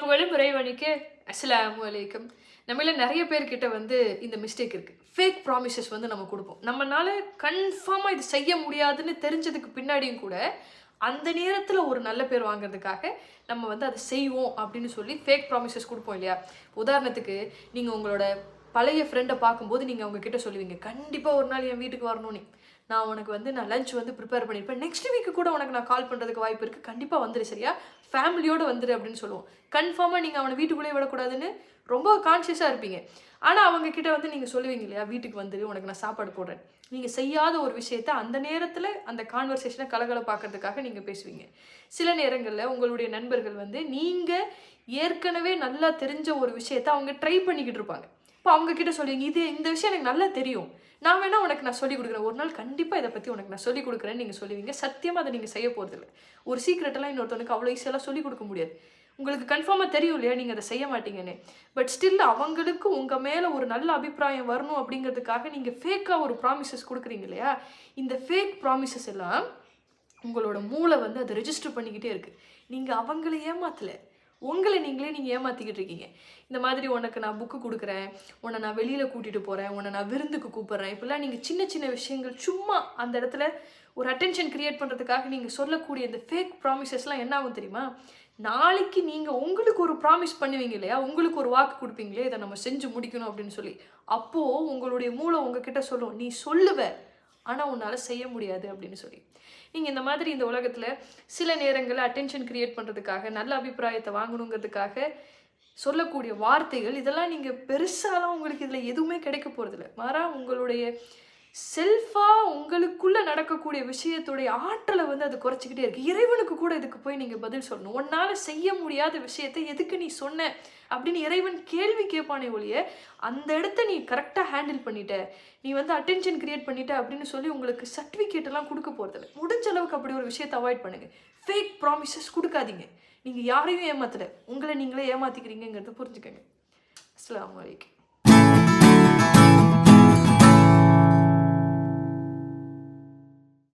புகழும் இறைவனுக்கு அஸ்லாம் அலைக்கும். நம்மள நிறைய பேர்கிட்ட வந்து இந்த மிஸ்டேக் இருக்கு. ஃபேக் ப்ராமிசஸ் வந்து நம்ம கொடுப்போம். நம்மளால கன்ஃபார்மாக இது செய்ய முடியாதுன்னு தெரிஞ்சதுக்கு பின்னாடியும் கூட அந்த நேரத்தில் ஒரு நல்ல பேர் வாங்குறதுக்காக நம்ம வந்து அதை செய்வோம் அப்படின்னு சொல்லி ஃபேக் ப்ராமிசஸ் கொடுப்போம் இல்லையா? உதாரணத்துக்கு நீங்கள் உங்களோட பழைய ஃப்ரெண்டை பார்க்கும்போது நீங்கள் அவங்கக்கிட்ட சொல்லுவீங்க கண்டிப்பாக ஒரு நாள் என் வீட்டுக்கு வரணும் நீ. நான் உனக்கு வந்து நான் லஞ்ச் வந்து ப்ரிப்பேர் பண்ணியிருப்பேன் நெக்ஸ்ட் வீக்கு கூட உனக்கு நான் கால் பண்ணுறதுக்கு வாய்ப்பு இருக்குது கண்டிப்பாக வந்துடு சரியா? ஃபேமிலியோடு வந்துடு அப்படின்னு சொல்லுவோம். கன்ஃபார்மாக நீங்கள் அவனை வீட்டுக்குள்ளேயே விடக்கூடாதுன்னு ரொம்ப கான்ஷியஸாக இருப்பீங்க. ஆனால் அவங்க கிட்ட வந்து நீங்கள் சொல்லுவீங்க இல்லையா வீட்டுக்கு வந்துடு உனக்கு நான் சாப்பாடு போடுறேன். நீங்கள் செய்யாத ஒரு விஷயத்த அந்த நேரத்தில் அந்த கான்வர்சேஷனை கலகலப்பாக்கிறதுக்காக நீங்கள் பேசுவீங்க. சில நேரங்களில் உங்களுடைய நண்பர்கள் வந்து நீங்கள் ஏற்கனவே நல்லா தெரிஞ்ச ஒரு விஷயத்த அவங்க ட்ரை பண்ணிக்கிட்டு இருப்பாங்க. இப்போ அவங்க கிட்ட சொல்லுவீங்க இது இந்த விஷயம் எனக்கு நல்லா தெரியும். நான் வேணால் உனக்கு நான் சொல்லி கொடுக்குறேன். ஒரு நாள் கண்டிப்பாக இதை பற்றி உனக்கு நான் சொல்லி கொடுக்குறேன்னு நீங்கள் சொல்லுவீங்க. சத்தியமாக அதை நீங்கள் செய்ய போகிறதில்ல ஒரு சீக்ரெட்டெல்லாம் இன்னொருத்தவனுக்கு அவ்வளோ ஈஸியெல்லாம் சொல்லி கொடுக்க முடியாது. உங்களுக்கு கன்ஃபார்மாக தெரியும் இல்லையா நீங்கள் அதை செய்ய மாட்டீங்கன்னு. பட் ஸ்டில் அவங்களுக்கு உங்கள் மேலே ஒரு நல்ல அபிப்பிராயம் வரணும் அப்படிங்கிறதுக்காக நீங்கள் ஃபேக்காக ஒரு ப்ராமிசஸ் கொடுக்குறீங்க இல்லையா? இந்த ஃபேக் ப்ராமிசஸ் எல்லாம் உங்களோட மூளை வந்து அதை ரெஜிஸ்டர் பண்ணிக்கிட்டே இருக்குது நீங்கள் அவங்கள ஏமாத்தலை. உங்களை நீங்களே நீங்கள் ஏமாற்றிக்கிட்டு இருக்கீங்க. இந்த மாதிரி உனக்கு நான் புக்கு கொடுக்குறேன் உன்னை நான் வெளியில் கூட்டிகிட்டு போகிறேன் உன்னை நான் விருந்துக்கு கூப்பிட்றேன். இப்படிலாம் நீங்கள் சின்ன சின்ன விஷயங்கள் சும்மா அந்த இடத்துல ஒரு அட்டென்ஷன் க்ரியேட் பண்ணுறதுக்காக நீங்கள் சொல்லக்கூடிய இந்த ஃபேக் ப்ராமிசஸ்லாம் என்ன ஆகும் தெரியுமா? நாளைக்கு நீங்கள் உங்களுக்கு ஒரு ப்ராமிஸ் பண்ணுவீங்க இல்லையா? உங்களுக்கு ஒரு வாக்கு கொடுப்பீங்களே இதை நம்ம செஞ்சு முடிக்கணும் அப்படின்னு சொல்லி. அப்போது உங்களுடைய மூளை உங்ககிட்ட சொல்லும் நீ சொல்லுவ. ஆனால் உன்னால் செய்ய முடியாது அப்படின்னு சொல்லி. நீங்கள் இந்த மாதிரி இந்த உலகத்தில் சில நேரங்களில் அட்டென்ஷன் கிரியேட் பண்ணுறதுக்காக நல்ல அபிப்பிராயத்தை வாங்கணுங்கிறதுக்காக சொல்லக்கூடிய வார்த்தைகள் இதெல்லாம் நீங்கள் பெருசாலாம் உங்களுக்கு இதில் எதுவுமே கிடைக்க போகிறதில்ல மாறாக உங்களுடைய செல்ஃபாக உங்களுக்குள்ளே நடக்கக்கூடிய விஷயத்துடைய ஆற்றலை வந்து அது குறைச்சிக்கிட்டே இருக்கு. இறைவனுக்கு கூட இதுக்கு போய் நீங்கள் பதில் சொல்லணும். உன்னால் செய்ய முடியாத விஷயத்தை எதுக்கு நீ சொன்ன? அப்படின்னு இறைவன் கேள்வி கேட்பானே ஒழிய அந்த இடத்த நீ கரெக்டாக ஹேண்டில் பண்ணிட்ட நீ வந்து அட்டென்ஷன் கிரியேட் பண்ணிட்ட அப்படின்னு சொல்லி உங்களுக்கு சர்டிஃபிகேட் எல்லாம் கொடுக்க போகிறதில்ல முடிஞ்ச அளவுக்கு அப்படி ஒரு விஷயத்தை அவாய்ட் பண்ணுங்க. ஃபேக் ப்ராமிசஸ் கொடுக்காதீங்க. நீங்கள் யாரையும் ஏமாத்தலை. உங்களை நீங்களே ஏமாத்திக்கிறீங்கிறத புரிஞ்சுக்கங்க. அஸ்லாம் வலைக்கம்